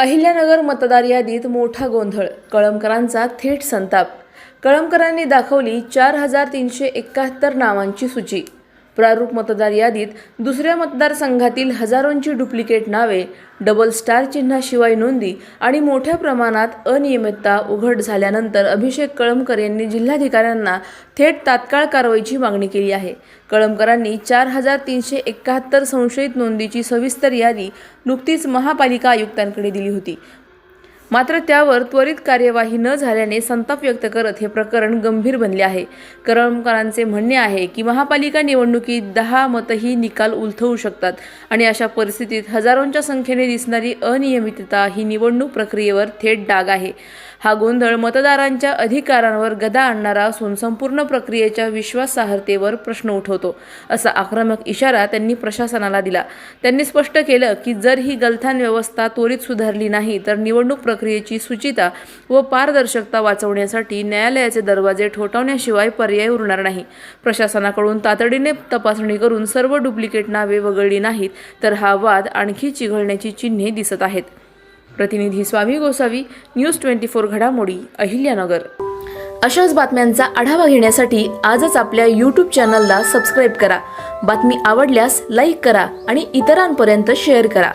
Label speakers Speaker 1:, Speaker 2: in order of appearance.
Speaker 1: अहिल्यानगर मतदार यादीत मोठा गोंधळ कळमकरांचा थेट संताप. कळमकरांनी दाखवली चार हजार तीनशे एकाहत्तर नावांची सूची. प्रारूप मतदार यादीत दुसऱ्या मतदारसंघातील हजारोंची डुप्लिकेट नावे डबल स्टार चिन्हाशिवाय नोंदी आणि मोठ्या प्रमाणात अनियमितता उघड झाल्यानंतर अभिषेक कळमकर यांनी जिल्हाधिकाऱ्यांना थेट तात्काळ कारवाईची मागणी केली आहे. कळमकरांनी चार हजार तीनशे एकाहत्तर संशयित नोंदीची सविस्तर यादी नुकतीच महापालिका आयुक्तांकडे दिली होती. मात्र त्यावर त्वरित कार्यवाही न झाल्याने संताप व्यक्त करत हे प्रकरण गंभीर बनले आहे. करमकरांचे म्हणणे आहे की महापालिका निवडणुकीत दहा मतही निकाल उलथवू शकतात आणि अशा परिस्थितीत हजारोंच्या संख्येने दिसणारी अनियमितता ही निवडणूक प्रक्रियेवर थेट डाग आहे. हा गोंधळ मतदारांच्या अधिकारांवर गदा आणणारा असून संपूर्ण प्रक्रियेच्या विश्वासार्हतेवर प्रश्न उठवतो असा आक्रमक इशारा त्यांनी प्रशासनाला दिला. त्यांनी स्पष्ट केलं की जर ही गलथान व्यवस्था त्वरित सुधारली नाही तर निवडणूक प्रक्रियेची सुचिता व पारदर्शकता वाचवण्यासाठी न्यायालयाचे दरवाजे ठोठावण्याशिवाय पर्याय उरणार नाही. प्रशासनाकडून तातडीने तपासणी करून सर्व डुप्लिकेट नावे वगळली नाहीत तर हा वाद आणखी चिघळण्याची चिन्हे दिसत आहेत. प्रतिनिधी Swami Gosavi news twenty four घडामोडी अहिल्यानगर. अशाच बातम्यांचा आढावा घेण्यासाठी आजच आपल्या यूट्यूब चॅनलला सबस्क्राईब करा. बातमी आवडल्यास लाईक करा आणि इतरांपर्यंत शेअर करा.